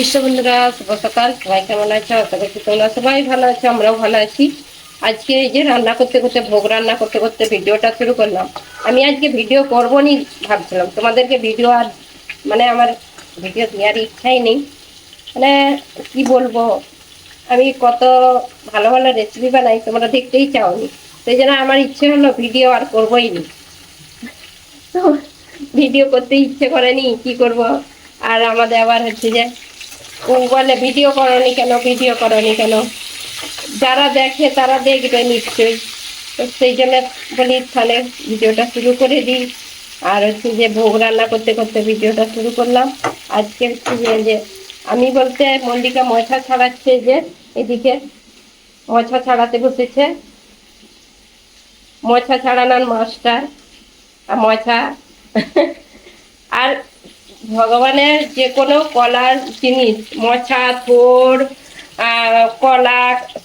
কৃষ্ণ বন্ধুরা শুভ সকাল। সবাই কেমন আছো? আশা করছি তোমরা সবাই ভালো আছো আমরাও ভালো আছি। আজকে এই যে রান্না করতে করতে ভোগ রান্না করতে করতে ভিডিওটা শুরু করলাম। আমি আজকে ভিডিও করব নি ভাবছিলাম। তোমাদেরকে ভিডিও আর মানে আমার ভিডিও দেওয়ার ইচ্ছাই নেই। মানে কি বলব আমি কত ভালো ভালো রেসিপি বানাই তোমরা দেখতেই চাওনি। সেই জন্য আমার ইচ্ছে হলো ভিডিও আর করবোই নি। তো ভিডিও করতে ইচ্ছে করেনি কি করব? আর আমাদের আবার হচ্ছে যে বলে, ভিডিও করনি কেন? ভিডিও করনি কেন? যারা দেখে তারা দেখবে নিশ্চয়ই। তো সেই জন্য বলি, তাহলে ভিডিওটা শুরু করে দিই। আর হচ্ছে যে ভোগ রান্না করতে করতে ভিডিওটা শুরু করলাম। আজকে হচ্ছে যে আমি বলতে মল্লিকা মশা ছাড়াচ্ছে যে, এদিকে মশা ছাড়াতে বসেছে। মশা ছাড়ানোর মাস্টার। আর মশা, আর ভগবানের যে কোনো কলার জিনিস থোর আহ, কলা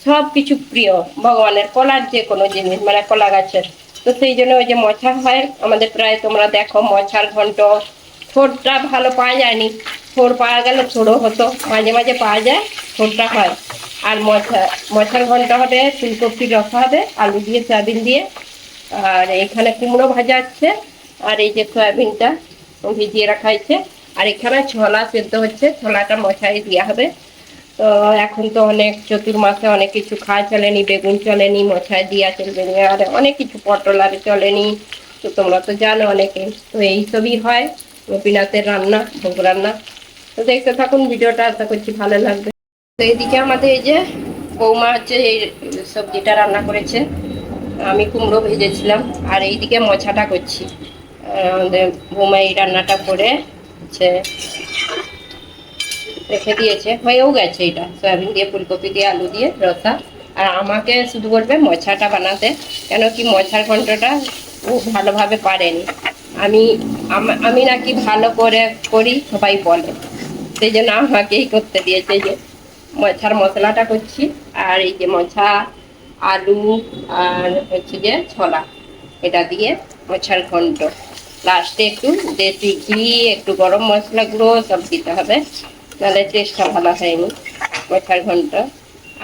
সব কিছু প্রিয় ভগবানের কলার যে কোনো জিনিস মানে কলা গাছের। তো সেই জন্য ওই যে মশা হয় আমাদের প্রায় তোমরা দেখো মশার ঘন্ট থোরটা ভালো পাওয়া যায়নি। থোর পাওয়া গেলে ছোড়ো হতো মাঝে মাঝে পাওয়া যায় থোরটা হয়। আর মশা মশার ঘন্ট হবে ফুলকপি রসা হবে আলু দিয়ে সয়াবিন দিয়ে। আর এখানে কুমড়ো ভাজা আছে আর এই যে সয়াবিনটা ভিজিয়ে রাখা হয়েছে। আর এখানে ছোলা সেদ্ধ হচ্ছে ছোলাটা মশাই দেওয়া হবে। তো এখন তো অনেক চতুর্মাসে অনেক কিছু খাওয়া চলেনি বেগুন চলেনি মশাই দিয়া চলবে না, আর অনেক কিছু পটল আর চলেনি। তো তোমরা তো জানো অনেকে তো এইসবই হয় গোপীনাথের রান্না ভোগ রান্না। তো দেখতে থাকুন ভিডিওটা আশা করছি ভালো লাগবে। তো এইদিকে আমাদের এই যে বৌমা হচ্ছে এই সবজিটা রান্না করেছে। আমি কুমড়ো ভেজেছিলাম আর এইদিকে মোছাটা করছি। আমাদের বৌমা এই রান্নাটা করে হচ্ছে রেখে দিয়েছে। হয়েও গেছে এটা। সয়াবিন দিয়ে, ফুলকপি দিয়ে, আলু দিয়ে, রসা। আর আমাকে শুধু বলবে মোছাটা বানাতে, কেন কি মোছার ঘন্টটা ও ভালোভাবে পারেনি। আমি আমি নাকি ভালো করে করি, সবাই বলে। সেই জন্য আমাকেই করতে দিয়েছে যে মোছার মশলাটা করছি। আর এই যে মোছা আলু আর হচ্ছে যে ছোলা। এটা দিয়ে মোছার ঘন্ট লাস্টে একটু দেশি ঘি, একটু গরম মশলা গুঁড়ো সব দিতে হবে, নাহলে টেস্টটা ভালো হয়নি মোছার ঘন্ট।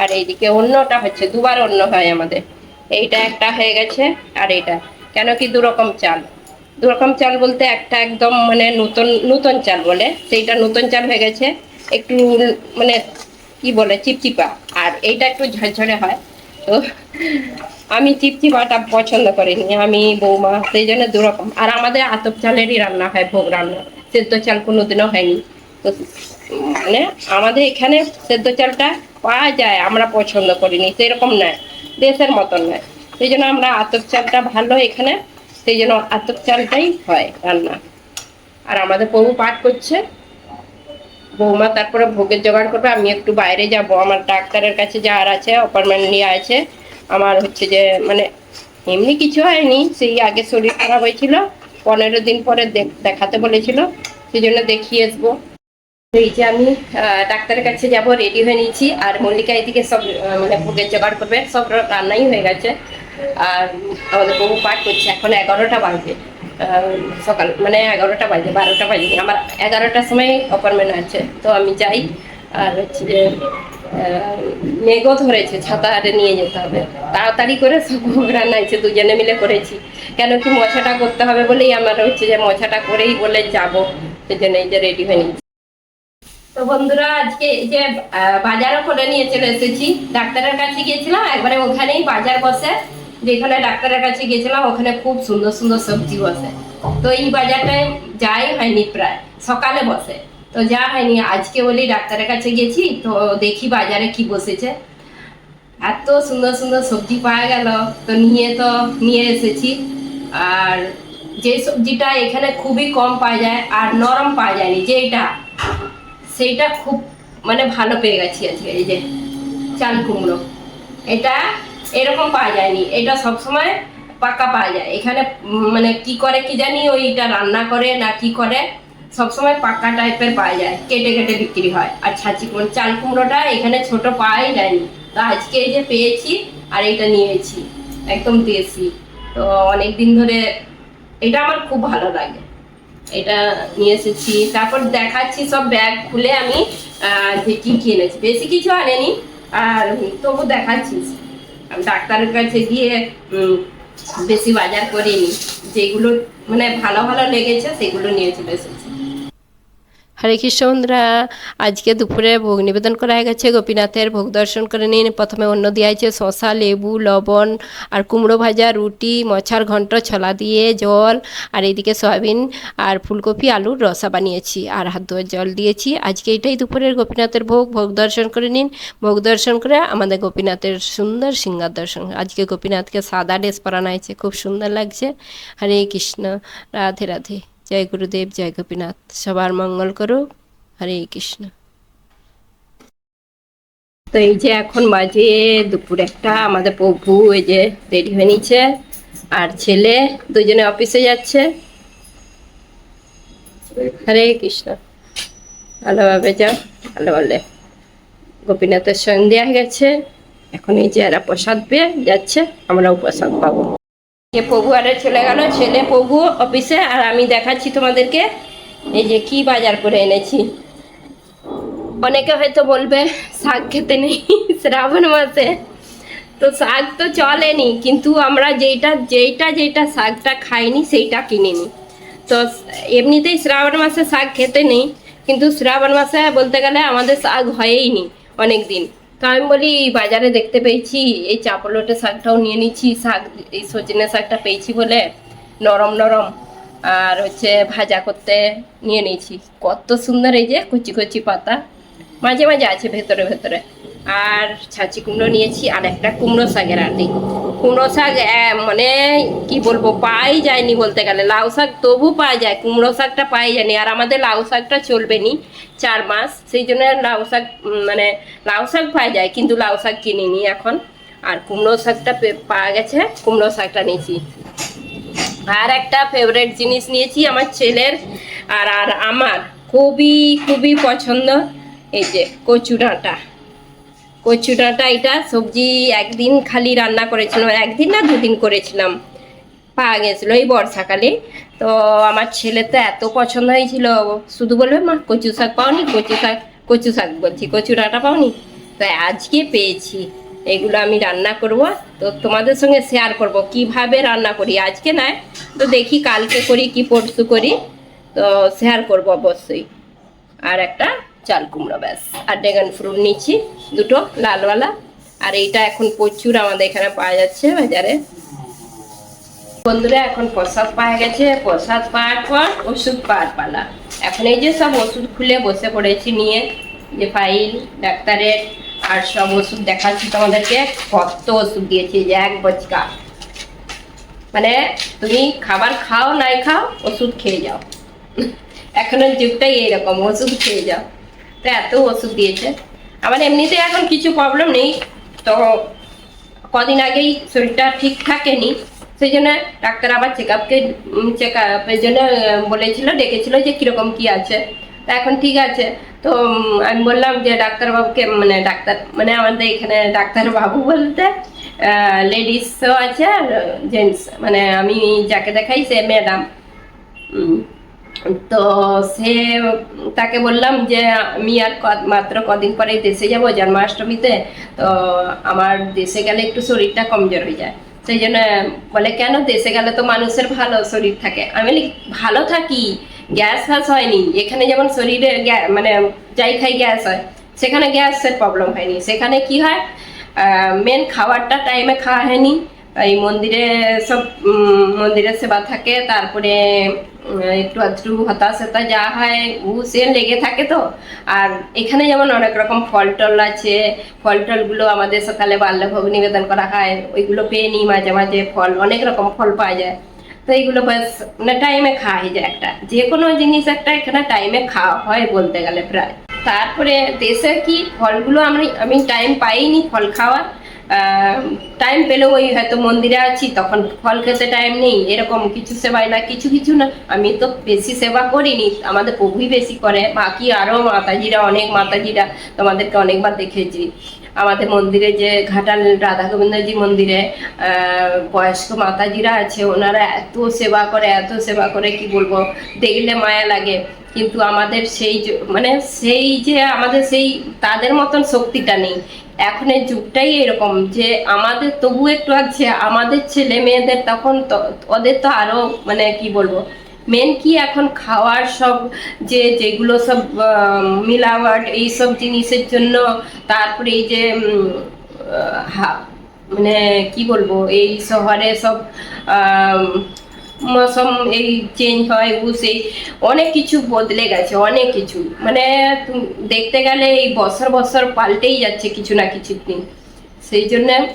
আর এইদিকে অন্যটা হচ্ছে, দুবার অন্য হয় আমাদের। এইটা একটা হয়ে গেছে, আর এইটা। কেন কি দু রকম চাল? দু রকম চাল বলতে একটা একদম মানে নতুন নতুন চাল বলে, সেইটা নতুন চাল হয়ে গেছে, একটু মানে কি বলে, চিপচিপা। আর এইটা একটু ঝরঝরে হয়, তো আমি চিপচিপাটা পছন্দ করিনি, আমি বৌমা, সেই জন্য দুরকম। আর আমাদের আতপ চালেরই রান্না হয়, ভোগ রান্না। সেদ্ধ চাল কোনোদিনও হয়নি। তো মানে আমাদের এখানে সেদ্ধ চালটা পাওয়া যায়, আমরা পছন্দ করিনি, সেরকম নয়, দেশের মতন নয়। সেই জন্য আমরা আতপ চালটা ভালো এখানে, সেই জন্য আতপ চালটাই হয় রান্না। আর আমাদের প্রভু পাঠ করছে। বৌমা তারপরে ভোগের জোগাড় করবে, আমি একটু বাইরে যাব। আমার ডাক্তারের কাছে যাওয়ার আছে, অ্যাপয়েন্টমেন্ট নিয়ে আছে। আমার হচ্ছে যে মানে এমনি কিছু হয়নি, সেই আগে শরীর খারাপ হয়েছিল, পনেরো দিন পরে দেখ- দেখাতে বলেছিল সেই জন্য দেখিয়ে আসব। এই যে আমি ডাক্তারের কাছে যাব রেডি হয়ে নিয়েছি, আর মল্লিকা এদিকে সব মানে ভোগের জোগাড় করবে, সব রান্নাই হয়ে গেছে। আর আমাদের বহু পাঠ করছে, এখন এগারোটা বাজে। সকাল মানে এগারোটা বাজে, বারোটা বাজে। আমার এগারোটার সময় অ্যাপয়েন্টমেন্ট আছে, তো আমি যাই। আর হচ্ছে যে মেঘও ধরেছে, ছাতা আরে নিয়ে যেতে হবে। তাড়াতাড়ি করে সব রান্না হয়েছে, দুজনে মিলে করেছি। কেন কি মশাটা করতে হবে বলেই আমার হচ্ছে যে মশাটা করেই বলে যাব। সেই জন্য এই যে রেডি হয়ে নিয়েছি। তো বন্ধুরা, আজকে যে বাজারও করে নিয়ে চলে এসেছি। ডাক্তারের কাছে গিয়েছিলাম, একবারে ওখানেই বাজার বসে। যেখানে ডাক্তারের কাছে গিয়েছিলাম, ওখানে খুব সুন্দর সুন্দর সবজি বসে। তো এই বাজারটায় যাই হয়নি প্রায়, সকালে বসে। তো যা হয়নি, আজকে বলি ডাক্তারের কাছে গেছি, তো দেখি বাজারে কি বসেছে। এত সুন্দর সুন্দর সবজি পাওয়া গেল, তো নিয়ে তো, নিয়ে এসেছি। আর যে সবজিটা এখানে খুবই কম পাওয়া যায়, আর নরম পাওয়া যায়নি যেটা সেইটা খুব মানে ভালো পেয়ে গেছি আজকে, এই যে চাল কুমড়ো। এটা এরকম পাওয়া যায়নি, এটা সবসময় পাকা পাওয়া যায়। এখানে মানে কি করে কি জানি, ওইটা রান্না করে না কি করে সবসময় পাকা টাইপের পাওয়া যায়, কেটে কেটে বিক্রি হয়। আর ছাঁচি কুমড়ো, চাল কুমড়োটা এখানে ছোট পাওয়াই যায়নি। তো আজকে এই যে পেয়েছি আর এটা নিয়েছি, একদম দেশি। তো অনেক দিন ধরে এটা আমার খুব ভালো লাগে। এটা নিয়ে এসেছি। তারপর দেখাচ্ছি সব ব্যাগ খুলে আমি যে কি কি এনেছি। বেশি কিছু আনেনি, আর তবু দেখাচ্ছি। ডাক্তারের কাছে গিয়ে বেশি বাজার করিনি। যেগুলো মানে ভালো ভালো লেগেছে, সেগুলো নিয়ে চলে এসেছি হরে কৃষ্ণ বন্ধুরা আজকে দুপুরে ভোগ নিবেদন করা হয়ে গেছে। গোপীনাথের ভোগ দর্শন করে নিন। প্রথমে অন্য দেওয়া হয়েছে শশা লেবু, লবণ আর কুমড়ো ভাজা, রুটি, মছার ঘন্ট ছলা দিয়ে জল আর এইদিকে সয়াবিন আর ফুলকপি, আলুর রসা বানিয়েছি আর হাত ধোয়ার জল দিয়েছি। আজকে এটাই দুপুরের গোপীনাথের ভোগ। ভোগ দর্শন করে নিন। ভোগ দর্শন করে আমাদের গোপীনাথের সুন্দর সিঙ্গার দর্শন। আজকে গোপীনাথকে সাদা ড্রেস পরানো হয়েছে। খুব সুন্দর লাগছে। হরে কৃষ্ণ। রাধে রাধে। জয় গুরুদেব, জয় গোপীনাথ। সবার মঙ্গল করুক। হরে কৃষ্ণ। তো এই যে এখন বাজে দুপুর একটা, আমাদের প্রভু এই যে রেডি হয়ে নিচ্ছে, আর ছেলে দুজনে অফিসে যাচ্ছে। হরে কৃষ্ণ। ভালোভাবে যাও, ভালো বলে। গোপীনাথের সন্ধ্যা গেছে। এখন এই যে এরা প্রসাদ পেয়ে যাচ্ছে আমরাও প্রসাদ পাবো। যে প্রভু আরে চলে গেল, ছেলে প্রভু অফিসে আর আমি দেখাচ্ছি তোমাদেরকে। এই যে কি বাজার করে এনেছি। অনেকে হয়তো বলবে, শাক খেতে নেই, শ্রাবণ মাসে। তো শাক তো চলেনি, কিন্তু আমরা যেইটা যেইটা যেইটা শাকটা খাইনি, সেইটা কিনিনি। তো এমনিতেই শ্রাবণ মাসে শাক খেতে নেই, কিন্তু শ্রাবণ মাসে বলতে গেলে আমাদের শাক হয়েই নি অনেক দিন তো আমি বলি বাজারে দেখতে পেয়েছি, এই চাপলোটে শাকটাও নিয়ে নিচ্ছি শাক, এই সজনে শাকটা পেয়েছি বলে নরম নরম, আর হচ্ছে ভাজা করতে নিয়ে নিয়েছি। কত সুন্দর এই যে কচি কুচি পাতা, মাঝে মাঝে আছে ভেতরে ভেতরে। আর ছাঁচি কুমড়ো নিয়েছি, আর একটা কুমড়ো শাকের আটি। কুমড়ো শাক মানে কি বলব, পাই যায়নি বলতে গেলে। লাউ শাক তবু পাওয়া যায়, কুমড়ো শাকটা পাই যায়নি। আর আমাদের লাউ শাকটা চলবে নি চার মাস, সেই জন্য লাউ শাক মানে লাউ শাক পাওয়া যায়, কিন্তু লাউ শাক কিনিনি এখন। আর কুমড়ো শাকটা পাওয়া গেছে, কুমড়ো শাকটা নিয়েছি। আর একটা ফেভারিট জিনিস নিয়েছি আমার ছেলের, আর আর আমার খুবই খুবই পছন্দ, এই যে কচু ডাঁটা কচু এটা, সবজি একদিন খালি রান্না করেছিলাম, একদিন না দুদিন করেছিলাম। পাওয়া গেছিল এই বর্ষাকালে। তো আমার ছেলে তো এত পছন্দ হয়েছিল। শুধু বলবে, মা, কচু শাক পাওনি? কচু শাক কচু শাক বলছি কচু ডাঁটা পাওনি? তো আজকে পেয়েছি। এগুলো আমি রান্না করব। তো তোমাদের সঙ্গে শেয়ার করব, কীভাবে রান্না করি? আজকে নয় তো দেখি, কালকে করি কি পরশু করি। তো শেয়ার করব অবশ্যই। আর একটা চাল কুমড়ো, ব্যাস। আর ড্রাগন ফ্রুট নিচ্ছি, দুটো, লালওয়ালা। আর এইটা এখন প্রচুর আমাদের এখানে পাওয়া যাচ্ছে বাজারে। বন্ধুরা, এখন প্রসাদ পাওয়া গেছে। প্রসাদ পাওয়ার পর ওষুধ পাওয়ার পালা। এখন এই যে সব ওষুধ খুলে বসে পড়েছি নিয়ে, যে ফাইল, ডাক্তারের, আর সব ওষুধ দেখাচ্ছি তোমাদেরকে। কত ওষুধ দিয়েছি যে এক বচকা। মানে তুমি খাবার খাও, নাই খাও, ওষুধ খেয়ে যাও। এখনের যুগটাই এইরকম, ওষুধ খেয়ে যাও। তো এত ওষুধ দিয়েছে। আমার এমনিতে এখন কিছু প্রবলেম নেই। তো কদিন আগেই শরীরটা ঠিক থাকেনি। সেই জন্য ডাক্তার আবার চেক আপকে চেক আপের জন্য বলেছিল, ডেকেছিল যে কীরকম কি আছে। তা এখন ঠিক আছে। তো আমি বললাম যে ডাক্তারবাবুকে মানে ডাক্তার মানে আমাদের এখানে ডাক্তারবাবু বলতে লেডিসও আছে আর জেন্টস মানে আমি যাকে দেখাই সে ম্যাডাম তো সে তাকে বললাম যে, আমি আর মাত্র কদিন পরে দেশে যাব, জন্মাষ্টমীতে। তো আমার দেশে গেলে একটু শরীরটা কমজোর হয়ে যায়। সেই জন্য বলে, কেন? দেশে গেলে তো মানুষের ভালো শরীর থাকে। আমি বলি, ভালো থাকি, গ্যাস ফ্যাস হয়নি। এখানে যেমন শরীরে মানে যাই খাই গ্যাস হয়, সেখানে গ্যাসের প্রবলেম হয়নি। সেখানে কি হয় মেন খাবারটা টাইমে খাওয়া হয়নি। এই মন্দিরে সব উম, মন্দিরের সেবা থাকে তারপরে একটু আধটু হতাশ হতা যা হয় উ সে লেগে থাকে তো। আর এখানে যেমন অনেক রকম ফল টল আছে ফল টলগুলো আমাদের সকালে বাল্যভোগ নিবেদন করা হয় ওইগুলো পেয়ে নিই মাঝে মাঝে ফল অনেক রকম ফল পাওয়া যায়। তো এইগুলো ব্যাস মানে টাইমে খাওয়া হয়ে যায় একটা। যে কোনো জিনিস একটা এখানে টাইমে খাওয়া হয় বলতে গেলে প্রায়। তারপরে দেশে কি ফলগুলো আমি আমি টাইম পাইনি ফল খাওয়ার। টাইম পেলেও ওই হয়তো মন্দিরে আছি, তখন ফল খেতে টাইম নেই, এরকম কিছু সেবাই না, কিছু কিছু না। আমি তো বেশি সেবা করিনি, আমাদের প্রভুই বেশি করে, বাকি আরও মাতাজিরা, অনেক মাতাজিরা তোমাদেরকে অনেকবার দেখেছি। আমাদের মন্দিরে যে ঘাটাল রাধা গোবিন্দজি মন্দিরে বয়স্ক মাতাজিরা আছে, ওনারা এত সেবা করে, এত সেবা করে, কি বলব, দেখলে মায়া লাগে। কিন্তু আমাদের সেই মানে সেই যে আমাদের সেই তাদের মতন শক্তিটা নেই। এখনের যুগটাই এরকম যে আমাদের তবু একটু আছে, আমাদের ছেলে মেয়েদের তখন ওদের তো আরও মানে কি বলব মেন কি এখন খাওয়ার সব যে, যেগুলো সব মিলাওয়াট এই সব জিনিসের জন্য, তারপরে এই যে মানে কি বলব, এই শহরে সব মৌসুম এই চেঞ্জ হয় উ সেই, অনেক কিছু বদলে গেছে, অনেক কিছু। মানে দেখতে গেলে এই বছর বছর পাল্টেই যাচ্ছে কিছু না কিছু দিন। সেই জন্য,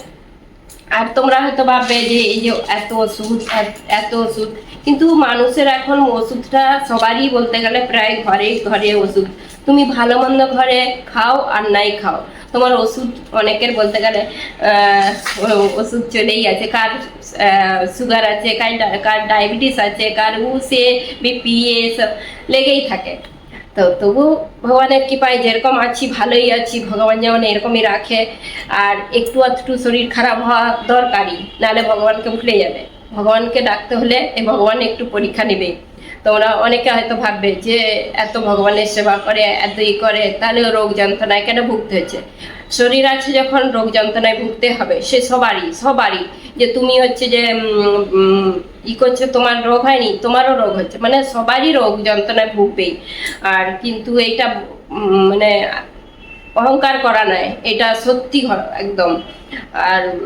আর তোমরা হয়তো ভাববে যে এই যে এত ওষুধ, এত- এত ওষুধ, কিন্তু মানুষের এখন ওষুধটা সবারই বলতে গেলে প্রায় ঘরে ঘরে ওষুধ। তুমি ভালো মন্দ ঘরে খাও আর নাই খাও। তোমার ওষুধ অনেকের বলতে গেলে ওষুধ চলেই আছে। কার সুগার আছে, কার কার ডায়াবেটিস আছে, কার উ সে বিপি এসব লেগেই থাকে। তো তবু ভগবানের কৃপায় যেরকম আছি, ভালোই আছি, ভগবান যেমন এরকমই রাখে। আর একটু আধটু শরীর খারাপ হওয়া দরকারই, নাহলে ভগবানকে ভুলে যাবে। ভগবানকে ডাকতে হলে ভগবান একটু পরীক্ষা নেবে তোমরা অনেকে হয়তো ভাববে যে এত ভগবানের সেবা করে, এত ই করে, তাহলে রোগ যন্ত্রণায় কেন ভুগতে হচ্ছে? শরীর আছে যখন রোগ যন্ত্রণায় ভুগতে হবে, সে সবারই সবারই। যে তুমি হচ্ছে যে ই করছে, তোমার রোগ হয়নি, তোমারও রোগ হচ্ছে। মানে সবারই রোগ যন্ত্রণায় ভুগবেই। আর কিন্তু এইটা মানে অহংকার করা নয়, এটা সত্যি ঘ- একদম। আর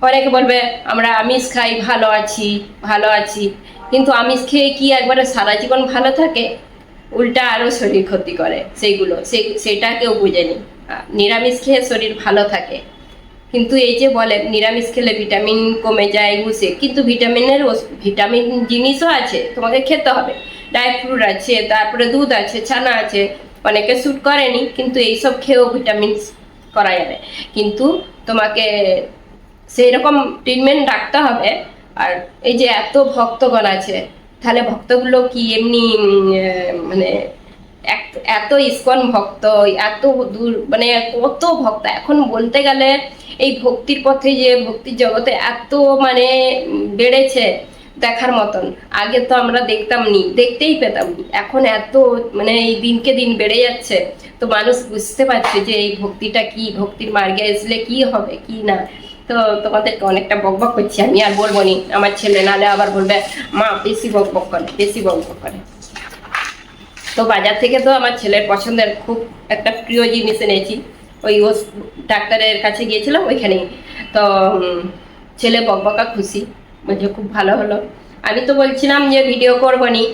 অনেকে বলবে, আমরা আমিষ খাই, ভালো আছি ভালো আছি। কিন্তু আমিষ খেয়ে কি একবারে সারা জীবন ভালো থাকে? উল্টা আরও শরীর ক্ষতি করে সেইগুলো। সে, সেটা কেউ বুঝেনি। নিরামিষ খেয়ে শরীর ভালো থাকে। কিন্তু এই যে বলে নিরামিষ খেলে ভিটামিন কমে যায় বুঝে কিন্তু ভিটামিনের ভিটামিন জিনিসও আছে, তোমাকে খেতে হবে। ড্রাই ফ্রুট আছে, তারপরে দুধ আছে, ছানা আছে, অনেকে শ্যুট করেনি, কিন্তু এইসব খেয়েও ভিটামিন করা যাবে। কিন্তু তোমাকে সেই রকম ট্রিটমেন্ট রাখতে হবে আর এই যে এত ভক্তগণ আছে, তাহলে ভক্তগুলো কি এমনি মানে এত ইস্কন ভক্ত, এত দূর মানে কত ভক্ত? এখন বলতে গেলে এই ভক্তির পথে যে ভক্তির জগতে এত মানে বেড়েছে দেখার মতন। আগে তো আমরা দেখতাম নি দেখতেই পেতাম নি। এখন এত মানে এই দিনকে দিন বেড়ে যাচ্ছে। তো মানুষ বুঝতে পারছে যে এই ভক্তিটা কি, ভক্তির মার্গে আসলে কি হবে, কি না। তো তোমাদেরকে অনেকটা বকবক করছি, আমি আর বলব নি। আমার ছেলে নালে আবার বলবে, মা, বেশি বকবক করে, বেশি বকবক করে। তো বাজার থেকে তো আমার ছেলের পছন্দের খুব একটা প্রিয় জিনিস এনেছি। ওই ও ডাক্তারের কাছে গিয়েছিলাম ওইখানেই। তো ছেলে বকবকা খুশি, বলছে, খুব ভালো হলো। আমি তো বলছিলাম যে, ভিডিও করব নি।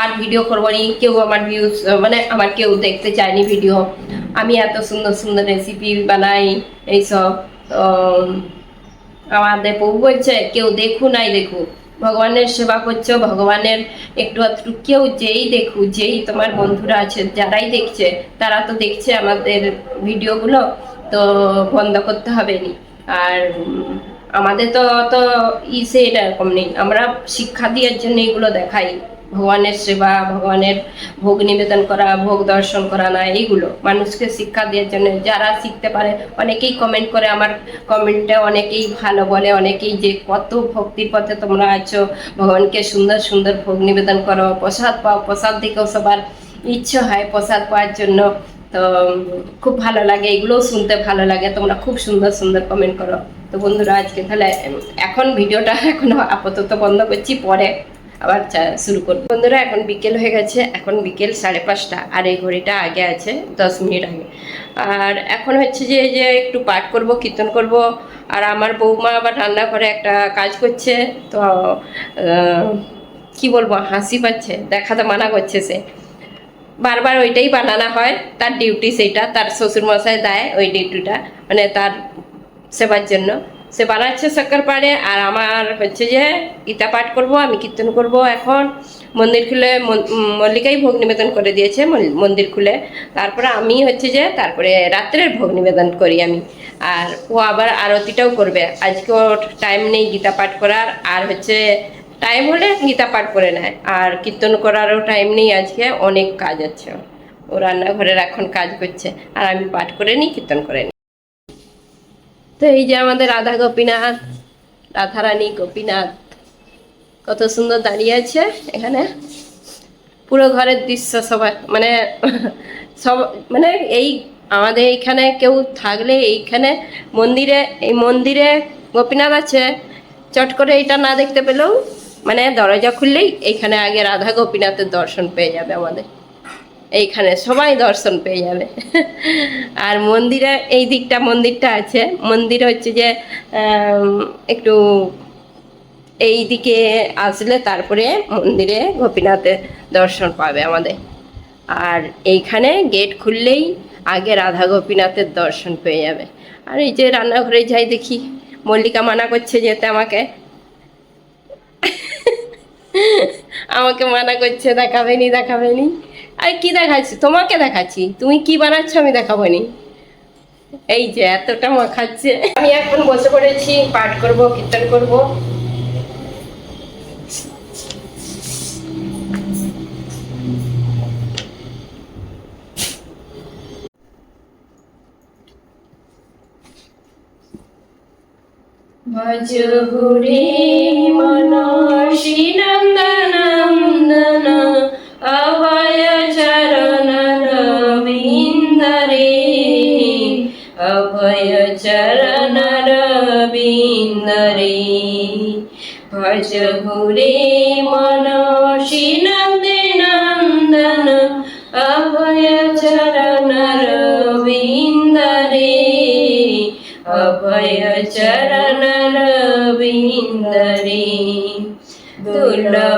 আর ভিডিও করব নি, কেউ আমার ভিউজ মানে আমার কেউ দেখতে চায়নি ভিডিও। আমি এত সুন্দর সুন্দর রেসিপি বানাই, এইসব আমাদের বউ বলছে, কেউ দেখু নাই দেখু। ভগবানের সেবা করছ, ভগবানের একটু আধটু কেউ যেই দেখু, যেই তোমার বন্ধুরা আছে, যারাই দেখছে, তারা তো দেখছে আমাদের ভিডিওগুলো, তো বন্ধ করতে হবে নি। আর আমাদের তো অত ইসে এরকম নেই। আমরা শিক্ষা দেওয়ার জন্য এগুলো দেখাই। ভগবানের সেবা, ভগবানের ভোগ নিবেদন করা, ভোগ দর্শন করা না, এইগুলো। মানুষকে শিক্ষা দেওয়ার জন্য যারা শিখতে পারে, অনেকেই কমেন্ট করে আমার কমেন্টে অনেকেই ভালো বলে, অনেকেই যে কত ভক্তির পথে তোমরা আছো, ভগবানকে সুন্দর সুন্দর ভোগ নিবেদন করো, প্রসাদ পাও, প্রসাদ দিকেও সবার ইচ্ছে হয় প্রসাদ পাওয়ার জন্য। তো, খুব ভালো লাগে, এগুলোও শুনতে ভালো লাগে, তোমরা খুব সুন্দর সুন্দর কমেন্ট করো। তো বন্ধুরা, আজকে তাহলে, এখন ভিডিওটা এখন আপাতত বন্ধ করছি, পরে আবার শুরু করব। বন্ধুরা, এখন বিকেল হয়ে গেছে। এখন বিকেল সাড়ে পাঁচটা। আর এই ঘড়িটা আগে আছে দশ মিনিট আগে। আর এখন হচ্ছে যে যে একটু পাঠ করব, কীর্তন করব। আর আমার বৌমা আবার রান্না করে একটা কাজ করছে। তো কি বলব, হাসি পাচ্ছে। দেখাতে মানা করছে সে। বারবার ওইটাই বানানো হয়। তার ডিউটি সেইটা। তার শ্বশুর মশাই দেয় ওই ডিউটিটা মানে তার সেবার জন্য। সে বানাচ্ছে শক্কর পাড়ে, আর আমার হচ্ছে যে গীতা পাঠ করব, আমি কীর্তন করব এখন। মন্দির খুলে মল্লিকাই ভোগ নিবেদন করে দিয়েছে মন্দির খুলে। তারপরে আমি হচ্ছে যে তারপরে রাত্রের ভোগ নিবেদন করি আমি। আর ও আবার আরতিটাও করবে। আজকে ওর টাইম নেই গীতা পাঠ করার, আর হচ্ছে টাইম হলে গীতা পাঠ করে নেয়। আর কীর্তন করারও টাইম নেই আজকে, অনেক কাজ আছে। ও রান্নাঘরের এখন কাজ করছে, আর আমি পাঠ করে নিই, কীর্তন করে নিই। তো এই যে আমাদের রাধা গোপীনাথ রাধারানী গোপীনাথ কত সুন্দর দাঁড়িয়ে আছে এখানে। পুরো ঘরের দৃশ্য সবাই মানে সব মানে এই আমাদের এইখানে কেউ থাকলে এইখানে মন্দিরে, এই মন্দিরে গোপীনাথ আছে। চট করে এটা না দেখতে পেলেও মানে দরজা খুললেই এইখানে আগে রাধা গোপীনাথের দর্শন পেয়ে যাবে আমাদের। এইখানে সবাই দর্শন পেয়ে যাবে। আর মন্দিরে, এই দিকটা মন্দিরটা আছে। মন্দির হচ্ছে যে একটু এই দিকে আসলে তারপরে মন্দিরে গোপীনাথের দর্শন পাবে আমাদের। আর এইখানে গেট খুললেই আগে রাধা গোপীনাথের দর্শন পেয়ে যাবে। আর এই যে রান্নাঘরে যাই দেখি, মল্লিকা মানা করছে যেতে আমাকে। আমাকে মানা করছে, দেখাবেনি দেখাবেনি। আর কি দেখাচ্ছি? তোমাকে দেখাচ্ছি। তুমি কি বানাচ্ছ আমি দেখাবো নি এই যে, এতটা মাখাচ্ছে। আমি এখন বসে পড়েছি, পাঠ করব, কীর্তন করব। ভজ গুরে মনসী নন্দনন্দন গুরে মনসী নন্দনন্দন অভয় চরণ রবীন্দ্রে অভয় চরণ রবীন্দ্রে দুর্লভ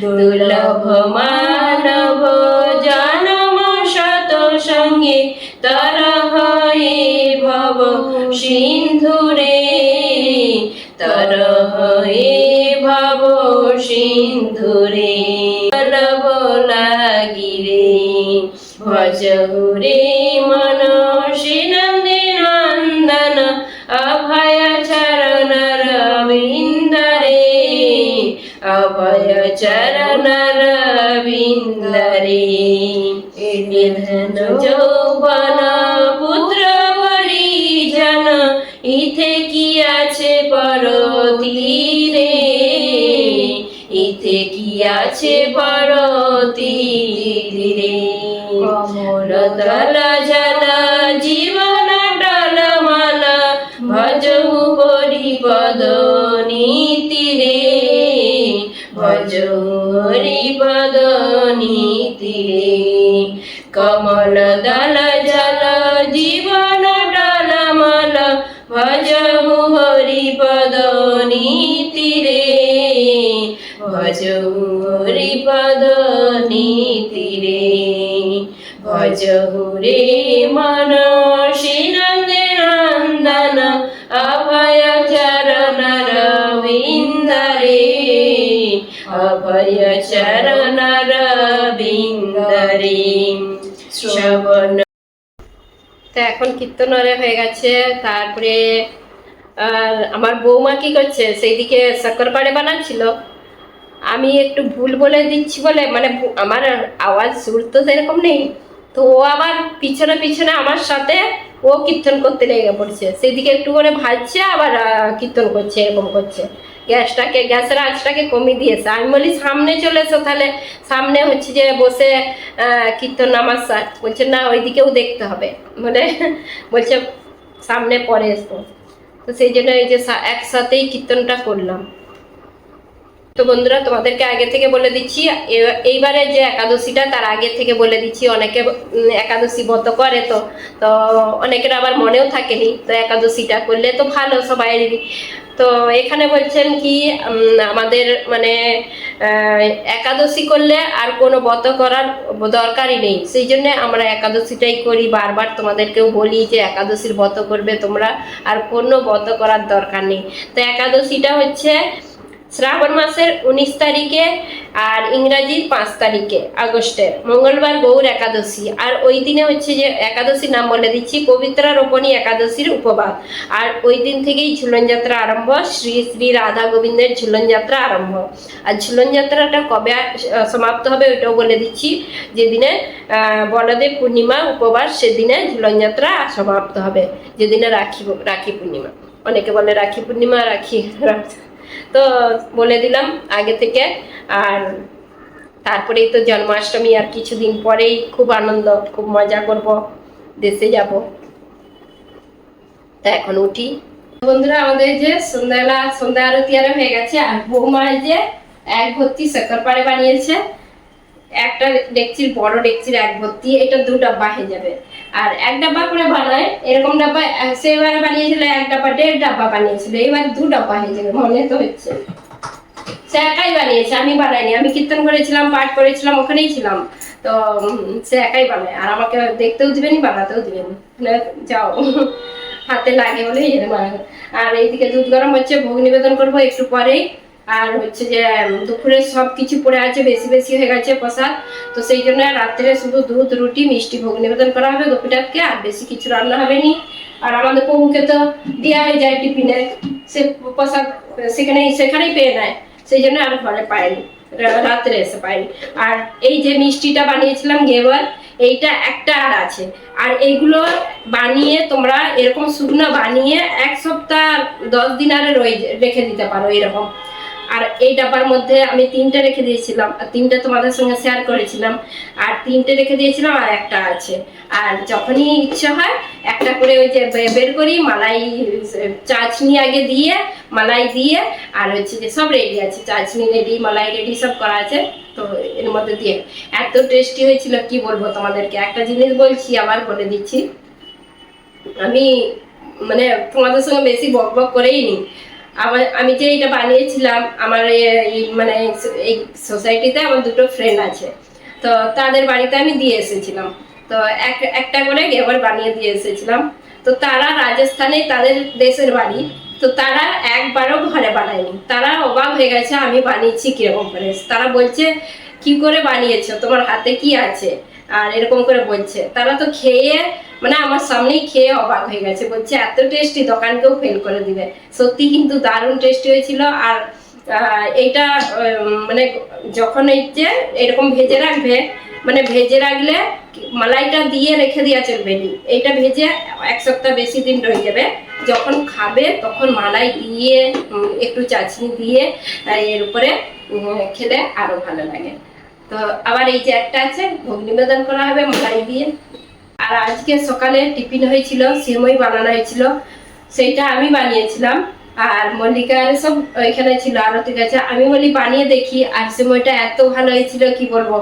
দুর্লভ মানব জন্ম শত সঙ্গে তর হয়ে ভব সিন্ধুরে। তর হয়ে ভব সিন্ধুরে। ভজ রে মন কমল দল জল জীবন ডল মল ভজু পরিপদ নীতিরে ভজহু রে মন নন্দন, অভয় চরণ রবীন্দ্রে। অভয় চরণ রবীন্দ্রে। শ্রবণ। তো এখন কীর্তনরে হয়ে গেছে, তারপরে আর আমার বৌমা কি করছে, সেইদিকে শক্কর পাড়ে বানাচ্ছিল। আমি একটু ভুল বলে দিচ্ছি বলে মানে আমার আওয়াজ সুর তো সেরকম নেই। তো ও আবার পিছনে পিছনে আমার সাথে ও কীর্তন করতে লেগে পড়ছে। সেদিকে একটু করে ভাজছে, আবার কীর্তন করছে, এরকম করছে। গ্যাসটাকে, গ্যাসের আঁচটাকে কমিয়ে দিয়েছে। আমি বলি, সামনে চলে এসো তাহলে। সামনে হচ্ছে যে বসে কীর্তন নামাজ স্যার। বলছে, না, ওইদিকেও দেখতে হবে। মানে বলছে, সামনে পরে এসো। তো সেই জন্য এই যে একসাথেই কীর্তনটা করলাম। তো বন্ধুরা, তোমাদেরকে আগে থেকে বলে দিচ্ছি এইবারে যে একাদশীটা, তার আগে থেকে বলে দিচ্ছি, অনেকে একাদশী ব্রত করে তো তো অনেকের আবার মনেও থাকেনি তো একাদশীটা করলে তো ভালো সবাইয়েরই। তো এখানে বলছেন কি আমাদের মানে একাদশী করলে আর কোনো ব্রত করার দরকারই নেই। সেই জন্যে আমরা একাদশীটাই করি। বারবার তোমাদেরকেও বলি যে একাদশীর ব্রত করবে তোমরা, আর কোনো ব্রত করার দরকার নেই। তো একাদশীটা হচ্ছে শ্রাবণ মাসের উনিশ তারিখে আর ইংরাজির পাঁচ তারিখে, আগস্টের। মঙ্গলবার গৌর একাদশী। আর ওই দিনে হচ্ছে যে একাদশীর নাম বলে দিচ্ছি, পবিত্রা রোপণী একাদশীর উপবাস। আর ওই দিন থেকেই ঝুলন যাত্রা আরম্ভ, শ্রী শ্রী রাধা গোবিন্দের ঝুলন যাত্রা আরম্ভ। আর ঝুলন যাত্রাটা কবে সমাপ্ত হবে ওইটাও বলে দিচ্ছি। যেদিনে বলদেব পূর্ণিমা উপবাস, সেদিনে ঝুলন যাত্রা সমাপ্ত হবে। যেদিনে রাখি রাখি পূর্ণিমা। অনেকে বলে রাখি পূর্ণিমা, রাখি রাখ- তো বলে দিলাম আগে থেকে। আর তারপরেই তো জন্মাষ্টমী, আর কিছুদিন পরেই খুব আনন্দ, খুব মজা করব, দেশে যাব। তা এখন উঠি। বন্ধুরা, আমাদের যে সন্ধ্যাবেলা, সন্ধ্যা আরতি আরও হয়ে গেছে, আর বৌমা যে এক ভর্তি শক্করপাড়ে বানিয়েছে। একটা ডেকচির, বড় ডেকচির এক ভর্তি, এটা দু ডাব্বা হয়ে যাবে। আর এক ডাব্বা করে বানায়, এরকম ডাব্বা সেবারে বানিয়েছিল, এক ডাব্বা, দেড় ডাব্বা বানিয়েছিল, এবার দু ডাব্বা হয়ে যাবে, মনে তো হচ্ছে। সে একাই বানিয়েছে, আমি বানাইনি, আমি কীর্তন করেছিলাম, পাঠ করেছিলাম, ওখানেই ছিলাম। তো সে একাই বানায়, আর আমাকে দেখতেও দিবেনি, বানাতেও দিবেনি। যাও, হাতে লাগে বলে আর এইদিকে দুধ গরম হচ্ছে, ভোগ নিবেদন করব, একটু পরেই। আর হচ্ছে যে দুপুরে সব কিছু পড়ে আছে, বেশি বেশি হয়ে গেছে প্রসাদ। তো সেই জন্য রাত্রে শুধু দুধ, রুটি, মিষ্টি ভোগ নিবেদন করা হবে গোপীটাকে আর বেশি কিছু রান্না হবে নি। আর আমাদের প্রভুকে তো দেওয়া হয়ে যায় টিফিনে। সে প্রসাদ, সেখানে, সেখানেই পেয়ে নেয়। সেই জন্য আর ঘরে পাইনি রা- রাত্রে এসে পাইনি আর এই যে মিষ্টিটা বানিয়েছিলাম গেবার এইটা একটা আর আছে। আর এইগুলো বানিয়ে তোমরা এরকম শুকনো বানিয়ে এক সপ্তাহ, দশ দিন আরে রয়ে, রেখে দিতে পারো এরকম। আর এই ডাব্বার মধ্যে আমি তিনটে রেখে দিয়েছিলাম। আর তিনটে তোমাদের সঙ্গে শেয়ার করেছিলাম। আর তিনটে রেখে দিয়েছিলাম আর একটা আছে। আর যখনই ইচ্ছা হয়, একটা করে ওই যে বের করি, মালাই চাচনি আগে দিয়ে, মালাই দিয়ে, আর হচ্ছে যে সব রেডি আছে। চাচনি রেডি মালাই রেডি সব করা আছে। তো এর মধ্যে দিয়ে। এত টেস্টি হয়েছিল, কি বলব তোমাদেরকে? একটা জিনিস বলছি, আবার বলে দিচ্ছি। আমি মানে তোমাদের সঙ্গে বেশি বক বক করেই নি। আমার, আমি যে এটা বানিয়েছিলাম, আমার মানে এই সোসাইটিতে আমার দুটো ফ্রেন্ড আছে। তো তাদের বাড়িতে আমি দিয়ে এসেছিলাম। তো এক, একটা করে এবার বানিয়ে দিয়ে এসেছিলাম। তো তারা রাজস্থানে তাদের দেশের বাড়ি। তো তারা একবারও ঘরে বানায়নি। তারা অবাক হয়ে গেছে, আমি বানিয়েছি কীরকম করে। তারা বলছে, কি করে বানিয়েছো? তোমার হাতে কি আছে? আর এরকম করে বলছে। তারা তো খেয়ে মানে আমার সামনেই খেয়ে অবাক হয়ে গেছে। বলছে, এত টেস্টি দোকানকেও ফেল করে দিবে। সত্যি কিন্তু দারুণ টেস্টি হয়েছিল। আর এইটা মানে যখন এই যে এরকম ভেজে রাখবে মানে ভেজে রাখলে মালাইটা দিয়ে রেখে দেওয়া চলবে না। এইটা ভেজে এক সপ্তাহ বেশি দিন রয়ে যাবে। যখন খাবে, তখন মালাই দিয়ে একটু চাটনি দিয়ে এর উপরে খেলে আরও ভালো লাগে। তো আবার এই যে একটা আছে, ভোগ নিবেদন করা হবে মালাই দিয়ে। আর আজকে সকালে টিফিন হয়েছিল, সিমই বানানো হয়েছিল, সেইটা আমি বানিয়েছিলাম। আর মল্লিকার সব ওইখানে ছিল, আরতি কাছে আমি বলি, বানিয়ে দেখি, আর সিমইটা এত ভালো হয়েছিল, কি বলব?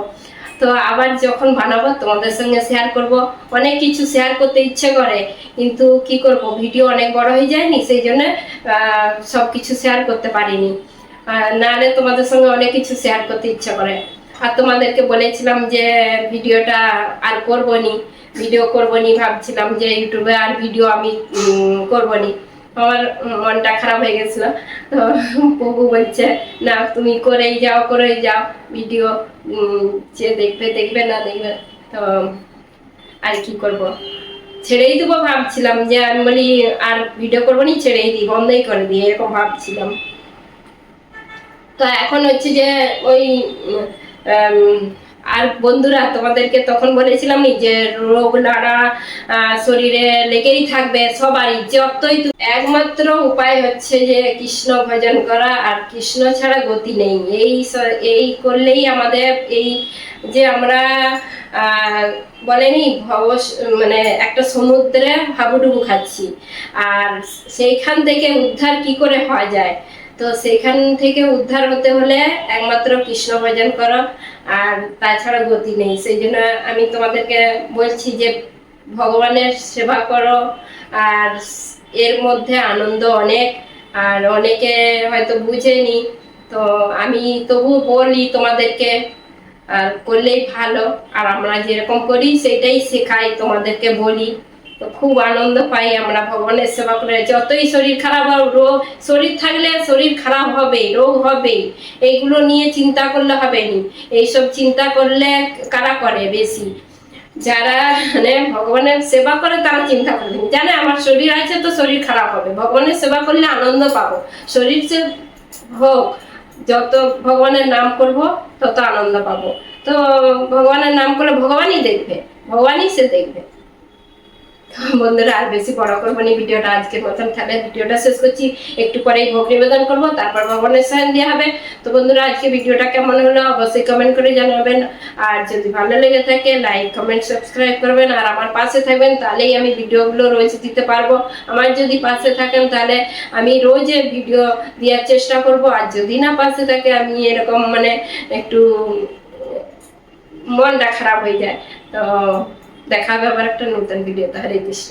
তো আবার যখন বানাবো, তোমাদের সঙ্গে শেয়ার করব। অনেক কিছু শেয়ার করতে ইচ্ছে করে, কিন্তু কি করব? ভিডিও অনেক বড় হয়ে যায়নি, সেই জন্য সব কিছু শেয়ার করতে পারিনি। নাহলে তোমাদের সঙ্গে অনেক কিছু শেয়ার করতে ইচ্ছে করে। আর তোমাদেরকে বলেছিলাম যে ভিডিওটা আর করব নি ভিডিও করব নি ভাবছিলাম যে ইউটিউবে আর ভিডিও আমি করব নি আমার মনটা খারাপ হয়ে গেছিল। তো প্রভু বলছে, না, তুমি করেই যাও করেই যাও, ভিডিও যে দেখবে দেখবে না দেখবে, তো আর কি করব? ছেড়েই দেবো ভাবছিলাম যে, আমি বলি, আর ভিডিও করব নি ছেড়েই দিই, বন্ধই করে দিই, এরকম ভাবছিলাম। তো এখন হচ্ছে যে ওই আর বন্ধুরা তোমাদেরকে তখন বলেছিলাম নি যে রোগ আহ, শরীরে লেগেই থাকবে সবারই যতই একমাত্র উপায় হচ্ছে যে কৃষ্ণ ভজন করা আর কৃষ্ণ ছাড়া গতি নেই। এই এই করলেই আমাদের এই যে আমরা বলেনি ভব মানে একটা সমুদ্রে হাবুডুবু খাচ্ছি। আর সেইখান থেকে উদ্ধার কি করে হওয়া যায়? তো সেখান থেকে উদ্ধার হতে হলে একমাত্র কৃষ্ণ ভজন করো, আর তাছাড়া গতি নেই। সেই জন্য আমি তোমাদেরকে বলছি যে ভগবানের সেবা করো, আর এর মধ্যে আনন্দ অনেক, আর অনেকে হয়তো বুঝেনি। তো আমি তবু বলি তোমাদেরকে, আর করলেই ভালো। আর আমরা যেরকম করি, সেটাই শেখাই তোমাদেরকে বলি। তো খুব আনন্দ পাই আমরা ভগবানের সেবা করে যতই শরীর খারাপ রোগ, শরীর থাকলে শরীর খারাপ হবে, রোগ হবে। এইগুলো নিয়ে চিন্তা করলে হবে নি। এইসব চিন্তা করলে কারা করে বেশি? যারা মানে ভগবানের সেবা করে, তারা চিন্তা করবে। জানে আমার শরীর আছে তো শরীর খারাপ হবে। ভগবানের সেবা করলে আনন্দ পাবো। শরীর যে হোক, যত ভগবানের নাম করব, তত আনন্দ পাবো। তো ভগবানের নাম করলে ভগবানই দেখবে। ভগবানই সে দেখবে। বন্ধুরা, আর বেশি বড় করব না ভিডিওটা। আজকের মতন তাহলে ভিডিওটা শেষ করছি। একটু পরেই ভোগ নিবেদন করব, তারপর ভগবানের সায়ন দেওয়া হবে। তো বন্ধুরা, আজকে ভিডিওটা কেমন হলো অবশ্যই কমেন্ট করে জানাবেন। আর যদি ভালো লেগে থাকে লাইক কমেন্ট সাবস্ক্রাইব করবেন। আর আমার পাশে থাকবেন, তাহলেই আমি ভিডিওগুলো রোজ দিতে পারব। আমার যদি পাশে থাকেন, তাহলে আমি রোজ ভিডিও দেওয়ার চেষ্টা করব। আর যদি না পাশে থাকে, আমি এরকম মানে একটু মনটা খারাপ হয়ে যায়। তো দেখা হবে আবার একটা নতুন ভিডিও হরে কৃষ্ণ